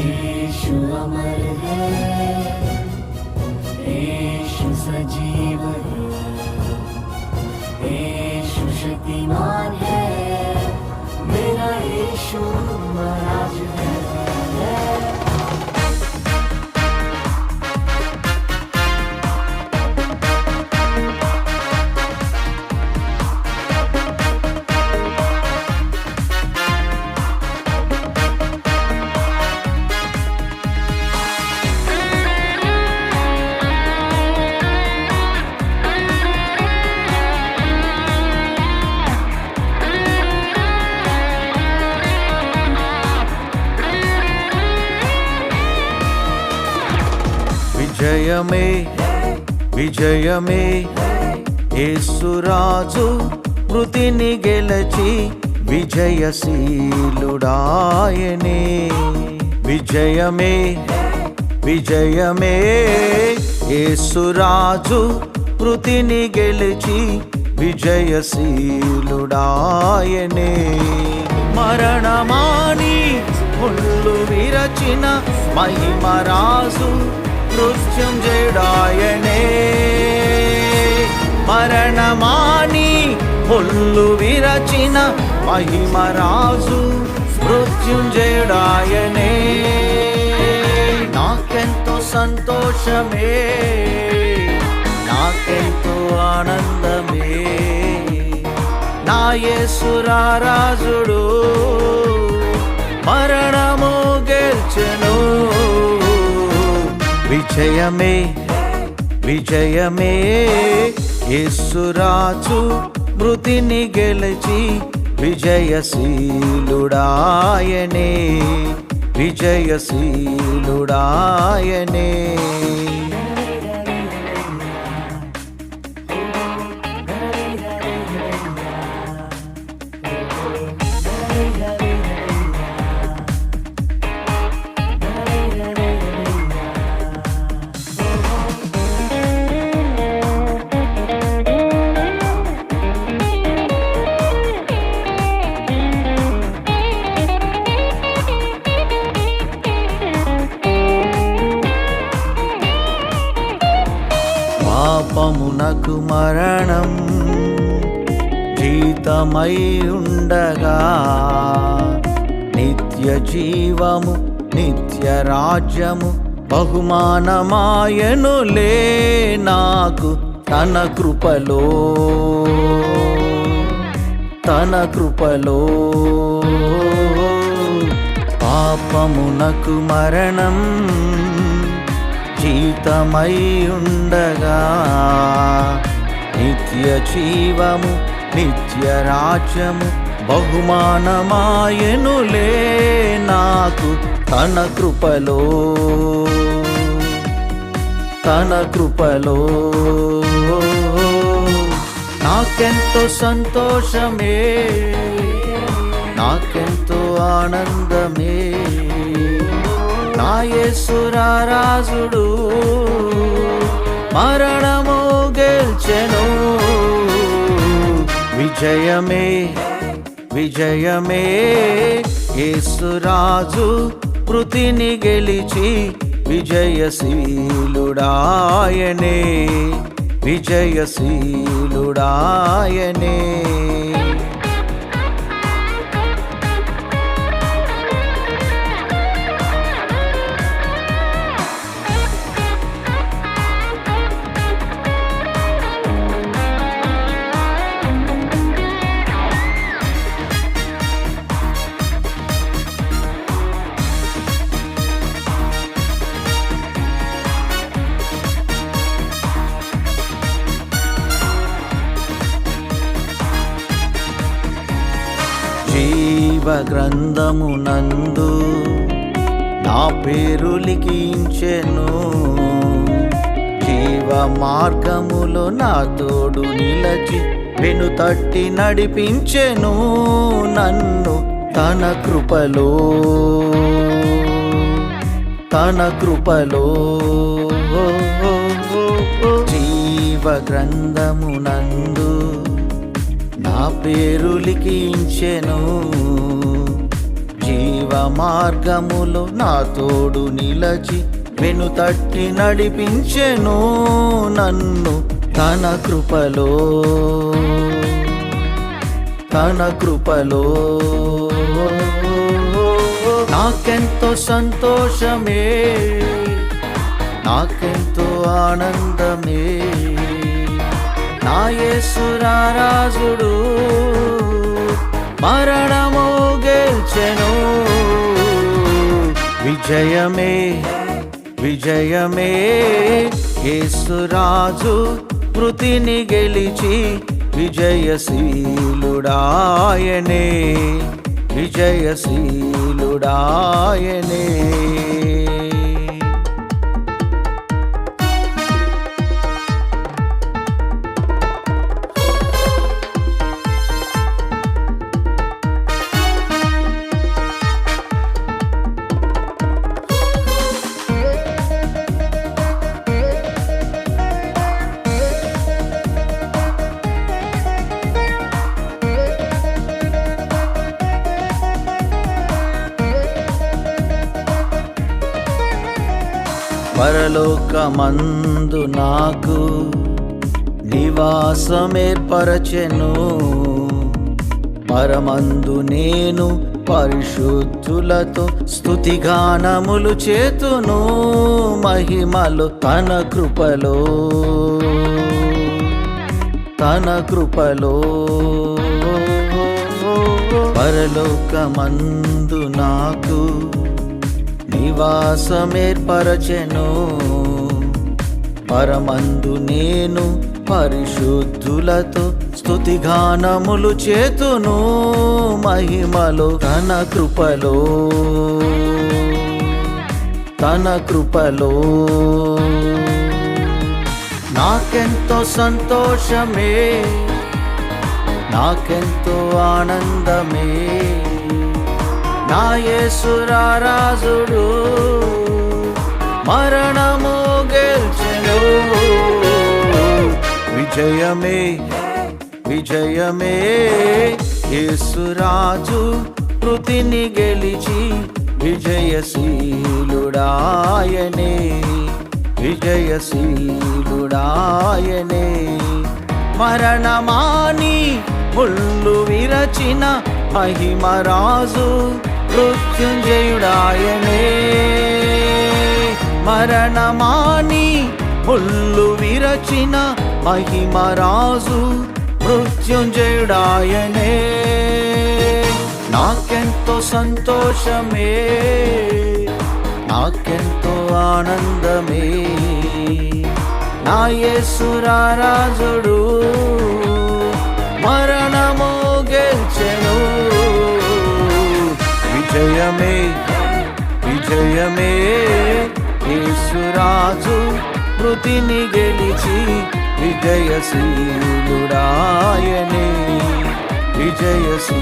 यीशु अमर है। జయమే విజయమే. యేసురాజు మృతిని గెలచి విజయశీలుడాయనే. విజయమే విజయమే. యేసురాజు మృతిని గెలిచి విజయశీలుడాయనే. మరణమాని ముళ్ళు విరచిన మహిమరాజు నృత్యం జడాయనే మరణమాని పొల్లు విరచిన మహిమరాజు మృత్యుంజయుడాయనే నాకెంతో సంతోషమే నాకెంతో ఆనందమే. నా యేసురారాజుడు విజయమే విజయమే. యేసురాజు మృతిని గెలిచి విజయశీలుడాయనే విజయశీలుడాయనే. పాపమునకు మరణం జీతమై ఉండగా నిత్య జీవము నిత్య రాజ్యము బహుమానమాయనులే నాకు తన కృపలో. తన కృపలో. పాపమునకు మరణం జీతమై ఉండగా నిత్య జీవము నిత్య రాజ్యము బహుమానమాయనులే నాకు తన కృపలో. తన కృపలో. నాకెంతో సంతోషమే నాకెంతో ఆనందమే. నా యేసురారాజుడు మరణము గెల్చెను. విజయమే విజయమే యేసురాజు కృతిని గెలిచి విజయశీలుడాయనే విజయశీలుడాయనే. జీవ గ్రంథమునందు నా పేరు లిఖించెను. జీవ మార్గములో నా తోడు నిలచి వెను తట్టి నడిపించెను నన్ను తన కృపలో. తన కృపలో. జీవ గ్రంథమునందు నందు పేరు లిఖించెను. జీవ మార్గములో నా తోడు నిలచి వెను తట్టి నడిపించెను నన్ను తన కృపలో. తన కృపలో. నాకెంతో సంతోషమే నాకెంతో ఆనందమే. నాయసురారాజుడు మరణము గెల్చెను. విజయమే విజయమే యేసురాజు కృతిని గెలిచి విజయశీలుడాయనే విజయశీలుడాయనే. పరలోకమందు నాకు నివాసమేర్పరచెను. పరమందు నేను పరిశుద్ధులతో స్తుతిగానములు చేతును. మహిమలు తన కృపలో తన కృపలో. పరలోకమందు నాకు నివాసమేర్పరచెను. పరమందు నేను పరిశుద్ధులతో స్తుతిగానములు చేతును. మహిమలో తన కృపలో తన కృపలో. నాకెంతో సంతోషమే నాకెంతో ఆనందమే. నా యేసురారాజుడు మరణము గెల్చెను. విజయమే విజయమే యేసురాజు కృతిని గెలిచి విజయశీలుడాయనే విజయశీలుడాయనే. మరణమాని ముళ్ళు విరచిన మహిమరాజు మృత్యుంజయుడాయనే. మరణమాని ముళ్ళు విరచిన మహిమరాజు మృత్యుంజయుడాయనే. నాకెంతో సంతోషమే నాకెంతో ఆనందమే. నా యేసురారాజుడు రాజు మృతిని గెలిచి విజయశీలుడాయనే. విజయశీలుడాయనే.